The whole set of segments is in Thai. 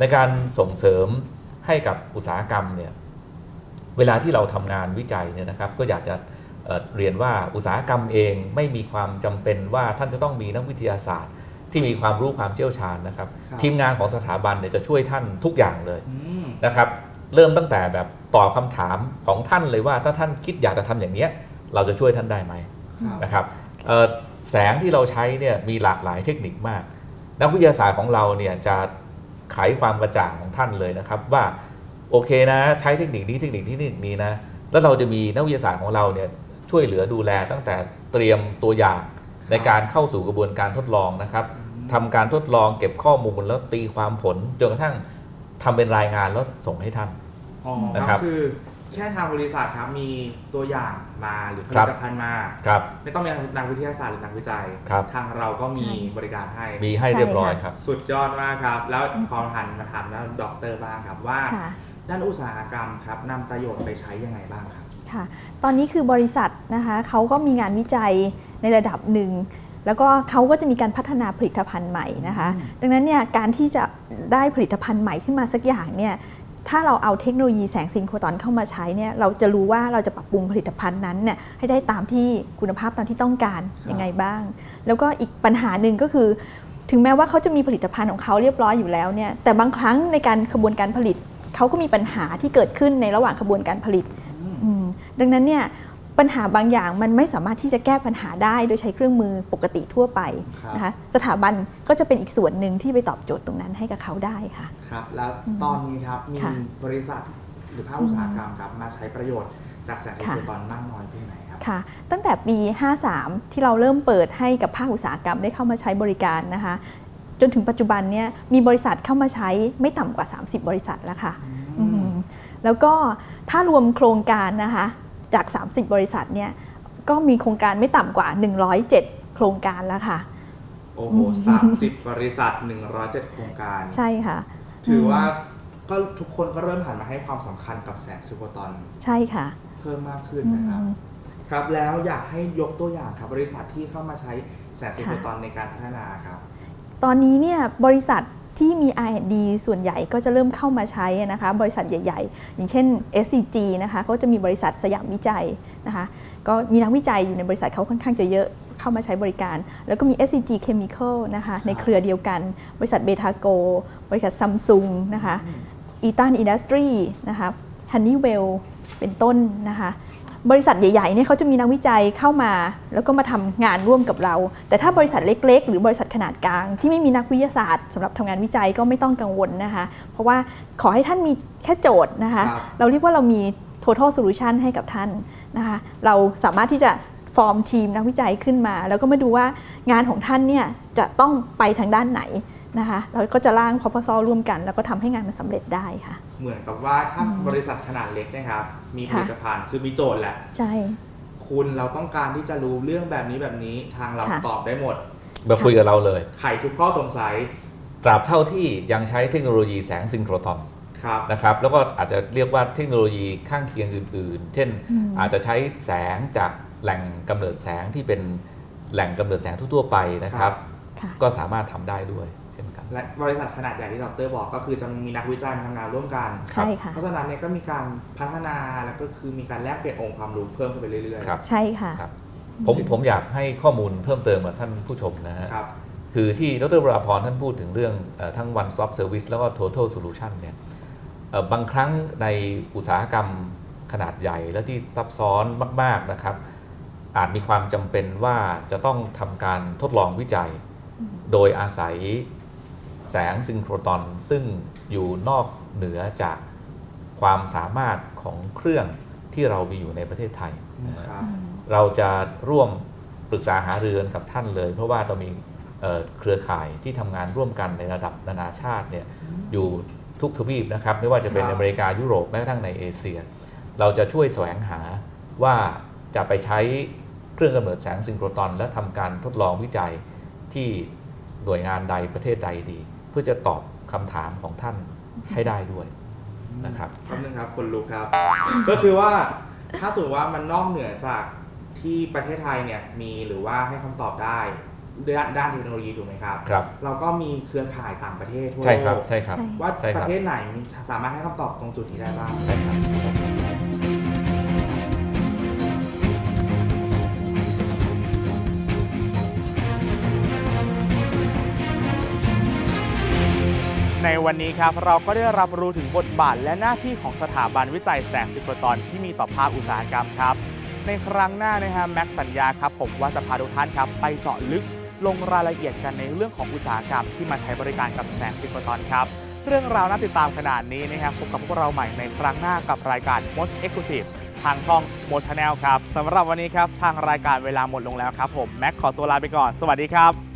ในการส่งเสริมให้กับอุตสาหกรรมเนี่ยเวลาที่เราทำงานวิจัยเนี่ยนะครับก็อยากจะเอ่อเรียนว่าอุตสาหกรรมเองไม่มีความจำเป็นว่าท่านจะต้องมีนักวิทยาศาสตร์ ที่มีความรู้ความเชี่ยวชาญนะครับครับทีมงานของสถาบันเนี่ยจะช่วยท่านทุกอย่างเลยอืมนะครับ เริ่มตั้งแต่แบบตอบคำถามของท่านเลยว่าถ้าท่านคิดอยากจะทำอย่างเนี้ยเราจะช่วยท่านได้ไหมครับนะครับเอ่อแสงที่เราใช้เนี่ยมีหลากหลายเทคนิคมาก นักวิทยาศาสตร์ของเราเนี่ยจะ ไขความกระจ่างของท่านเลยนะครับว่าโอเคนะ ใช้เทคนิคนี้เทคนิคที่นี่นี้นะแล้วเราจะมีนักวิทยาศาสตร์ของเราเนี่ยช่วยเหลือดูแลตั้งแต่เตรียมตัวอย่างในการเข้าสู่กระบวนการทดลองนะครับทำการทดลองเก็บข้อมูลแล้วตีความผลจนกระทั่งทำเป็นรายงานแล้วส่งให้ท่านอ๋อนะครับก็คือ แค่ทางบริษัทครับมีตัวอย่างมาหรือผครัลิบตภัณฑ์มา ครับ ไม่ต้องมีนักวิทยาศาสตร์หรือนักวิจัย ครับ ทางเราก็มีใช่บริการให้ มีให้เรียบร้อยใช่ค่ะครับ สุดยอดมากครับ แล้วขอหันมาถามแล้วด็อกเตอร์บ้างครับว่า ค่ะ ด้านอุตสาหกรรมครับนำประโยชน์ไปใช้ยังไงบ้างครับ ค่ะ ตอนนี้คือบริษัทนะคะเขาก็มีงานวิจัยในระดับหนึ่ง แล้วก็เขาก็จะมีการพัฒนาผลิตภัณฑ์ใหม่นะคะอืมดังนั้นเนี่ยการที่จะได้ผลิตภัณฑ์ใหม่ขึ้นมาสักอย่างเนี่ย ถ้าเราเอาเทคโนโลยีแสงซินโครตอนเข้ามาใช้เนี่ยเราจะรู้ว่าเราจะปรับปรุงผลิตภัณฑ์นั้นเนี่ยให้ได้ตามที่คุณภาพตามที่ต้องการยังไงบ้าง แล้วก็อีกปัญหาหนึ่งก็คือ ถึงแม้ว่าเขาจะมีผลิตภัณฑ์ของเขาเรียบร้อยอยู่แล้วเนี่ยแต่บางครั้งในการขบวนการผลิตเขาก็มีปัญหาที่เกิดขึ้นในระหว่างขบวนการผลิตอืมดังนั้นเนี่ย ปัญหาบางอย่างมันไม่สามารถที่จะแก้ปัญหาได้โดยใช้เครื่องมือปกติทั่วไปครับนะคะสถาบันก็จะเป็นอีกส่วนหนึ่งที่ไปตอบโจทย์ตรงนั้นให้กับเขาได้ค่ะครับแล้วอืมตอนนี้ครับมีค่ะบริษัทหรือภาคอุตสาหกรรมครับมาใช้ประโยชน์จากแสงสีค่ะตอนมากน้อยเพียงไหนครับค่ะตั้งแต่ปี 53 ที่เราเริ่มเปิดให้กับภาคอุตสาหกรรมได้เข้ามาใช้บริการนะคะ จนถึงปัจจุบันเนี่ยมีบริษัทเข้ามาใช้ไม่ต่ำกว่า 30 บริษัทแล้วค่ะอืมอืมแล้วก็ถ้ารวมโครงการนะคะ จาก 30 บริษัทเนี่ยก็มีโครงการไม่ต่ำกว่า 107 โครงการแล้วค่ะ โอ้โหสามสิบบริษัท 107 โครงการ ใช่ค่ะ ถือว่าก็ทุกคนก็เริ่มหันมาให้ความสำคัญกับแสงซูโฟตอนใช่ค่ะ เพิ่มมากขึ้นนะครับอืมครับแล้วอยากให้ยกตัวอย่างครับบริษัทที่เข้ามาใช้แสงซูโฟตอนในการพัฒนาครับ ตอนนี้เนี่ยบริษัท ที่มี R&D ส่วนใหญ่ก็จะเริ่มเข้ามาใช้นะคะบริษัทใหญ่ ๆ อย่างเช่น SCG นะคะก็จะมีบริษัทสยามวิจัยนะคะก็มีนักวิจัยอยู่ในบริษัทเขาค่อนข้างจะเยอะเข้ามาใช้บริการ แล้วก็มี SCG Chemical นะคะในเครือเดียวกัน บริษัทเบทาโก บริษัทซัมซุงนะคะอีตันอินดัสทรีนะคะฮันนี่เวลเป็นต้นนะคะ บริษัทใหญ่ๆเนี่ยเขาจะมีนักวิจัยเข้ามา แล้วก็มาทำงานร่วมกับเรา แต่ถ้าบริษัทเล็ก ๆ หรือบริษัทขนาดกลาง ที่ไม่มีนักวิทยาศาสตร์สำหรับทำงานวิจัยก็ไม่ต้องกังวลนะคะ เพราะว่าขอให้ท่านมีแค่โจทย์นะคะครับเราเรียกว่าเรามี total solution ให้กับท่านนะคะ เราสามารถที่จะฟอร์มทีมนักวิจัยขึ้นมา แล้วก็มาดูว่างานของท่านเนี่ยจะต้องไปทางด้านไหน นะคะเราก็จะร่าง proposal ร่วมกัน แล้วก็ทำให้งานมันสำเร็จได้ค่ะ เหมือนกับว่าถ้าอืมบริษัทขนาดเล็กนะครับ มีผค่ะลิตภัณฑ์คือมีโจทย์แหละใช่คุณเราต้องการที่จะรู้เรื่องแบบนี้แบบนี้ทางเราค่ะตอบได้หมดมาคุยกับเราเลยไขทุกข้อสงสัยตราบเท่าที่ยังใช้เทคโนโลยีแสงซิงโครตอนครับนะครับแล้วก็อาจจะเรียกว่าเทคโนโลยีข้างเคียงอื่น ๆ เช่นอืมอาจจะใช้แสงจากแหล่งกำเนิดแสงที่เป็นแหล่งกำเนิดแสงทั่วๆไปนะครับค่ะก็สามารถทำได้ด้วยเช่นกัน และบริษัทขนาดใหญ่ที่ดรบอกก็คือจะมีนักวิจัยมาทำงานร่วมกันใช่ค่ะเพราะฉะนั้นเนี่ยก็มีการพัฒนาแล้วก็คือมีการแลกเปลี่ยนองค์ความรู้เพิ่มขึ้นไปเรื่อยๆครับใช่ค่ะครับผมผมอยากให้ข้อมูลเพิ่มเติมกับท่านผู้ชมนะฮะครับคือที่ดรวราพรท่านพูดถึงเรื่องเออทั้ง one stop service แล้วก็ total solution เนี่ยเอ่อบางครั้งในอุตสาหกรรมขนาดใหญ่และที่ซับซ้อนมาก ๆนะครับ อาจมีความจำเป็นว่าจะต้องทำการทดลองวิจัย โดยอาศัย แสงซิงโครตอนซึ่งอยู่นอกเหนือจากความสามารถของเครื่องที่เรามีอยู่ในประเทศไทยนะฮะครับเราจะร่วมปรึกษาหารือกันกับท่านเลย เพราะว่าเรามีเอ่อเครือข่ายที่ทำงานร่วมกันในระดับนานาชาติเนี่ยอยู่ทุกทวีปนะครับ ไม่ว่าจะเป็นครับอเมริกายุโรปแม้กระทั่งในเอเชีย เราจะช่วยแสวงหาว่าจะไปใช้เครื่องกำเนิดแสงซิงโครตอน และทำการทดลองวิจัยที่ หน่วยงานใดประเทศใดดี เพื่อจะตอบคำถามของท่านให้ได้ด้วยนะครับแป๊บนึงครับคนลุกครับ ก็คือว่าถ้าสมมติว่ามันนอกเหนือจากที่ประเทศไทยเนี่ยมีหรือว่าให้คำตอบได้ด้านด้านเทคโนโลยีถูกไหมครับ ครับ เราก็มีเครือข่ายต่างประเทศทั่วใช่ครับโลกใช่ครับใช่ว่าใช่คปรับระเทศไหนสามารถให้คำตอบตรงจุดนี้ได้บ้าง ใช่ครับ ในวันนี้ครับเราก็ได้รับรู้ถึงบทบาทและหน้าที่ของสถาบันวิจัยแสงสิบโฟตอนที่มีต่อภาคอุตสาหกรรมครับ ในครั้งหน้านะฮะแม็กสัญญาครับผมว่าจะพาทุกท่านครับไปเจาะลึกลงรายละเอียดกันในเรื่องของอุตสาหกรรมที่มาใช้บริการกับแสงสิบโฟตอนครับเรื่องราวน่าติดตามขนาดนี้นะครับพบกับพวกเราใหม่ในครั้งหน้ากับรายการ Most Exclusive ทางช่อง Mo Channel ครับสำหรับวันนี้ครับทางรายการเวลาหมดลงแล้วครับผมแม็กขอตัวลาไปก่อน สวัสดีครับ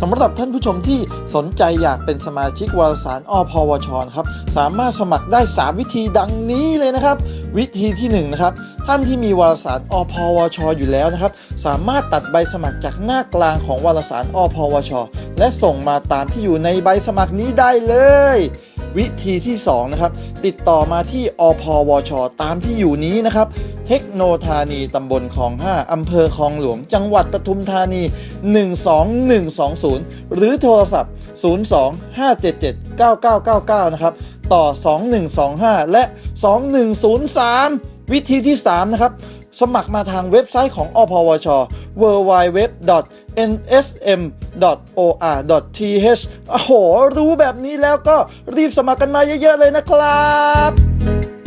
สำหรับท่านผู้ชมที่สนใจอยากเป็นสมาชิกวารสารอพวชนครับสามารถสมัครได้ 3 วิธีดังนี้เลยนะครับ วิธีที่1นะครับท่านที่มีวารสารอพวช อยู่แล้วนะครับ สามารถตัดใบสมัครจากหน้ากลางของวารสารอพวช และส่งมาตามที่อยู่ในใบสมัครนี้ได้เลย วิธีที่2นะครับติดต่อมาที่อพวช ตามที่อยู่นี้นะครับ เทคโนธานีตำบลคลอง 5 อำเภอคลองหลวง จังหวัดปทุมธานี 12120 หรือโทรศัพท์ 02-577-9999 นะครับ ต่อ 2125 และ 2103 วิธีที่ 3 นะครับสมัครมาทางเว็บไซต์ของอพวช www.nsm.or.th โอ้โห รู้แบบนี้แล้วก็รีบสมัครกันมาเยอะๆเลยนะครับ